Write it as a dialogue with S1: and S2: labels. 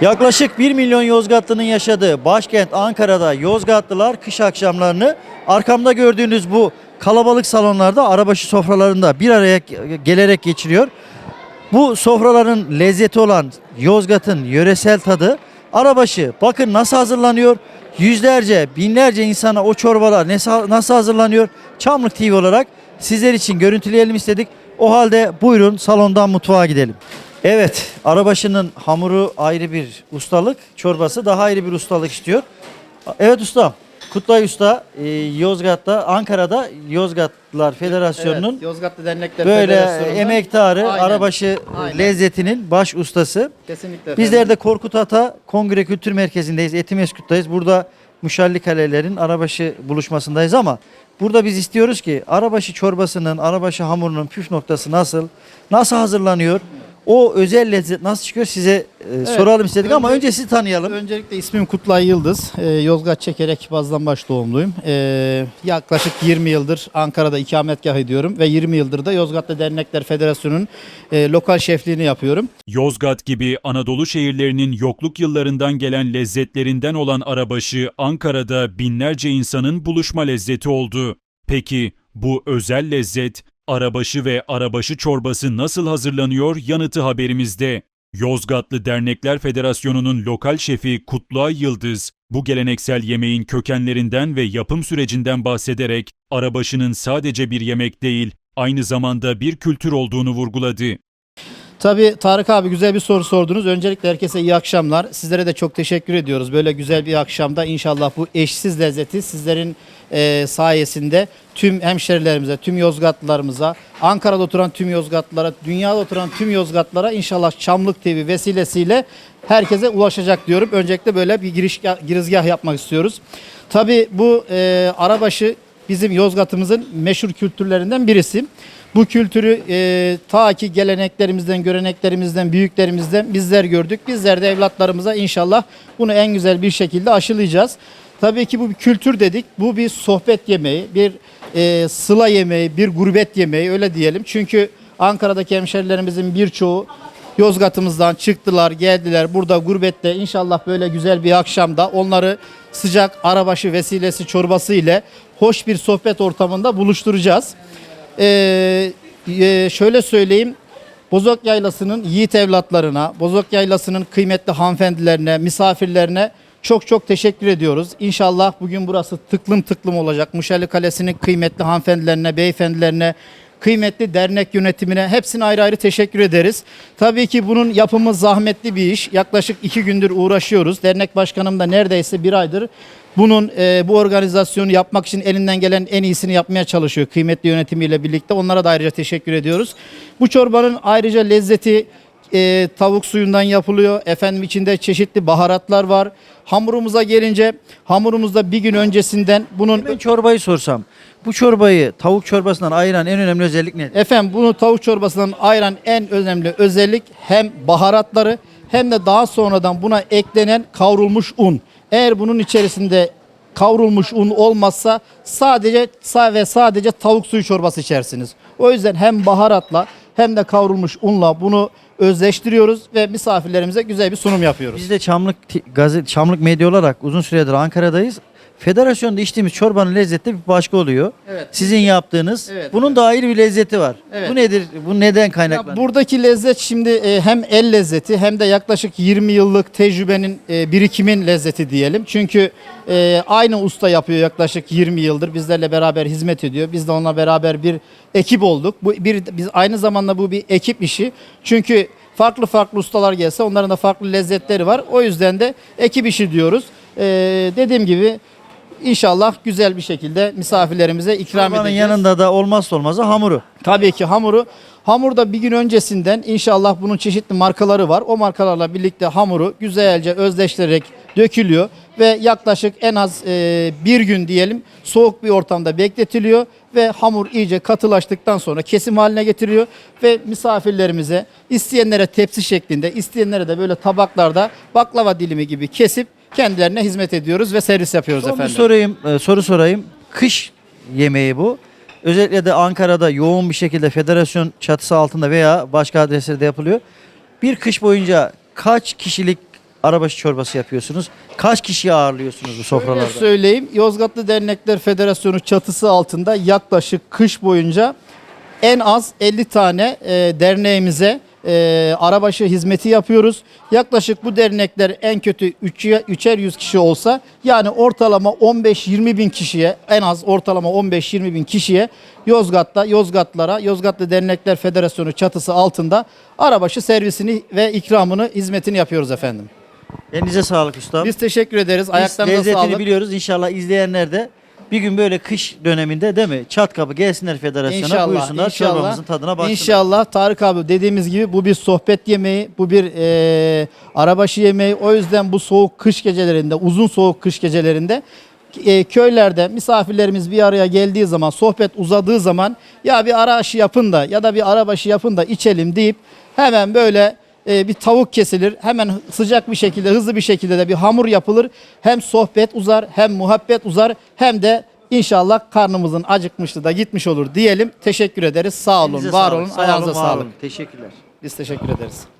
S1: Yaklaşık 1 milyon Yozgatlı'nın yaşadığı başkent Ankara'da Yozgatlılar kış akşamlarını arkamda gördüğünüz bu kalabalık salonlarda arabaşı sofralarında bir araya gelerek geçiriyor. Bu sofraların lezzeti olan Yozgat'ın yöresel tadı arabaşı bakın nasıl hazırlanıyor. Yüzlerce, binlerce insana o çorbalar nasıl hazırlanıyor? Çamlık TV olarak sizler için görüntüleyelim istedik. O halde buyurun salondan mutfağa gidelim. Evet, arabaşının hamuru ayrı bir ustalık, çorbası daha ayrı bir ustalık istiyor. Evet ustam, Kutlay Usta e, Yozgat'ta, Ankara'da Yozgatlılar Federasyonu'nun
S2: Evet, Yozgatlı Dernekler
S1: böyle
S2: Federasyonu'ndan-
S1: emektarı,
S2: Aynen,
S1: arabaşı
S2: aynen.
S1: lezzetinin baş ustası.
S2: Kesinlikle efendim.
S1: Bizler de Korkut Ata Kongre Kültür Merkezi'ndeyiz. Etimeskut'tayız. Burada Muşalli Kalelerin arabaşı buluşmasındayız ama burada biz istiyoruz ki arabaşı çorbasının, arabaşı hamurunun püf noktası nasıl, nasıl hazırlanıyor, o özel lezzet nasıl çıkıyor size e, soralım istedik ama
S2: önce-
S1: önce sizi tanıyalım.
S2: Öncelikle ismim Kutlay Yıldız. Ee, Yozgat Çekerek Bazlambaş doğumluyum. Ee, yaklaşık 20 yıldır Ankara'da ikametgah ediyorum ve 20 yıldır da Yozgatlı Dernekler Federasyonu'nun e, lokal şefliğini yapıyorum.
S3: Yozgat gibi Anadolu şehirlerinin yokluk yıllarından gelen lezzetlerinden olan arabaşı Ankara'da binlerce insanın buluşma lezzeti oldu. Peki bu özel lezzet arabaşı ve arabaşı çorbası nasıl hazırlanıyor yanıtı haberimizde. Yozgatlı Dernekler Federasyonu'nun lokal şefi Kutlay Yıldız bu geleneksel yemeğin kökenlerinden ve yapım sürecinden bahsederek arabaşının sadece bir yemek değil, aynı zamanda bir kültür olduğunu vurguladı.
S2: Tabii Tarık abi güzel bir soru sordunuz. Öncelikle herkese iyi akşamlar. Sizlere de çok teşekkür ediyoruz. Böyle güzel bir akşamda inşallah bu eşsiz lezzeti sizlerin e, sayesinde tüm hemşerilerimize, tüm Yozgatlılarımıza, Ankara'da oturan tüm Yozgatlılara, dünyada oturan tüm Yozgatlılara inşallah Çamlık TV vesilesiyle herkese ulaşacak diyorum. Öncelikle böyle bir giriş girizgah yapmak istiyoruz. Tabii bu e, arabaşı bizim Yozgat'ımızın meşhur kültürlerinden birisi. Bu kültürü e, ta ki geleneklerimizden, göreneklerimizden, büyüklerimizden bizler gördük. Bizler de evlatlarımıza inşallah bunu en güzel bir şekilde aşılayacağız. Tabii ki bu bir kültür dedik. Bu bir sohbet yemeği, bir e, sıla yemeği, bir gurbet yemeği öyle diyelim. Çünkü Ankara'daki hemşerilerimizin birçoğu Yozgat'ımızdan çıktılar, geldiler. Burada gurbette inşallah böyle güzel bir akşamda onları sıcak arabaşı vesilesi çorbası ile hoş bir sohbet ortamında buluşturacağız. Ee, e, şöyle söyleyeyim. Bozok Yaylası'nın yiğit evlatlarına, Bozok Yaylası'nın kıymetli hanımefendilerine, misafirlerine çok çok teşekkür ediyoruz. İnşallah bugün burası tıklım tıklım olacak. Muşali Kalesi'nin kıymetli hanımefendilerine, beyefendilerine, kıymetli dernek yönetimine hepsine ayrı ayrı teşekkür ederiz. Tabii ki bunun yapımı zahmetli bir iş. Yaklaşık iki gündür uğraşıyoruz. Dernek başkanım da neredeyse bir aydır bunun e, bu organizasyonu yapmak için elinden gelen en iyisini yapmaya çalışıyor kıymetli yönetimiyle birlikte. Onlara da ayrıca teşekkür ediyoruz. Bu çorbanın ayrıca lezzeti e, tavuk suyundan yapılıyor. Efendim içinde çeşitli baharatlar var. Hamurumuza gelince hamurumuzda bir gün öncesinden bunun
S1: Ben çorbayı sorsam, bu çorbayı tavuk çorbasından ayıran en önemli özellik nedir?
S2: Efendim bunu tavuk çorbasından ayıran en önemli özellik hem baharatları hem de daha sonradan buna eklenen kavrulmuş un. Eğer bunun içerisinde kavrulmuş un olmazsa sadece sa- ve sadece tavuk suyu çorbası içersiniz. O yüzden hem baharatla hem de kavrulmuş unla bunu özleştiriyoruz ve misafirlerimize güzel bir sunum yapıyoruz.
S1: Biz de Çamlık gazet Çamlık Medya olarak uzun süredir Ankara'dayız. Federasyonda içtiğimiz çorbanın lezzeti bir başka oluyor.
S2: Evet.
S1: Sizin yaptığınız.
S2: Evet,
S1: bunun
S2: evet.
S1: da ayrı bir lezzeti var.
S2: Evet.
S1: Bu nedir? Bu neden
S2: Ya
S1: kaynaklanıyor?
S2: buradaki lezzet şimdi e, hem el lezzeti hem de yaklaşık 20 yıllık tecrübenin e, birikimin lezzeti diyelim. Çünkü e, aynı usta yapıyor yaklaşık 20 yıldır bizlerle beraber hizmet ediyor. Biz de onunla beraber bir ekip olduk. Bu bir biz aynı zamanda bu bir ekip işi. Çünkü farklı farklı ustalar gelse onların da farklı lezzetleri var. O yüzden de ekip işi diyoruz. Dediğim gibi İnşallah güzel bir şekilde misafirlerimize ikram
S1: Çorbanın
S2: edeceğiz.
S1: yanında da olmazsa olmazı hamuru.
S2: Tabii ki hamuru. Hamurda bir gün öncesinden inşallah bunun çeşitli markaları var. O markalarla birlikte hamuru güzelce özdeştirerek dökülüyor ve yaklaşık en az e, bir gün diyelim soğuk bir ortamda bekletiliyor ve hamur iyice katılaştıktan sonra kesim haline getiriyor ve misafirlerimize isteyenlere tepsi şeklinde isteyenlere de böyle tabaklarda baklava dilimi gibi kesip kendilerine hizmet ediyoruz ve servis yapıyoruz
S1: Son bir
S2: efendim.
S1: sorayım, e, soru sorayım. Kış yemeği bu. Özellikle de Ankara'da yoğun bir şekilde federasyon çatısı altında veya başka adreslerde yapılıyor. Bir kış boyunca kaç kişilik arabaşı çorbası yapıyorsunuz? Kaç kişiyi ağırlıyorsunuz bu sofralarda?
S2: Şöyle söyleyeyim. Yozgatlı Dernekler Federasyonu çatısı altında yaklaşık kış boyunca en az 50 tane e, derneğimize e, arabaşı hizmeti yapıyoruz. Yaklaşık bu dernekler en kötü 3'er 3'er 100 kişi olsa yani ortalama 15-20 bin kişiye en az ortalama 15-20 bin kişiye Yozgat'ta Yozgatlara Yozgatlı Dernekler Federasyonu çatısı altında arabaşı servisini ve ikramını hizmetini yapıyoruz efendim.
S1: Elinize sağlık ustam.
S2: Biz teşekkür ederiz.
S1: Biz
S2: Ayaklarınıza
S1: lezzetini
S2: sağlık.
S1: biliyoruz. İnşallah izleyenler de bir gün böyle kış döneminde değil mi? Çat kapı gelsinler federasyona
S2: İnşallah,
S1: buyursunlar
S2: inşallah.
S1: çorbamızın tadına baksınlar.
S2: İnşallah Tarık abi dediğimiz gibi bu bir sohbet yemeği, bu bir e, arabaşı yemeği. O yüzden bu soğuk kış gecelerinde, uzun soğuk kış gecelerinde e, köylerde misafirlerimiz bir araya geldiği zaman, sohbet uzadığı zaman ya bir ara aşı yapın da ya da bir arabaşı yapın da içelim deyip hemen böyle e, bir tavuk kesilir. Hemen sıcak bir şekilde, hızlı bir şekilde de bir hamur yapılır. Hem sohbet uzar, hem muhabbet uzar, hem de İnşallah karnımızın acıkmışlığı da gitmiş olur diyelim. Teşekkür ederiz. Sağ olun,
S1: Elinize
S2: var
S1: sağlık.
S2: olun,
S1: Sağ
S2: ayağınıza
S1: var
S2: sağlık.
S1: Teşekkürler.
S2: Biz teşekkür ederiz.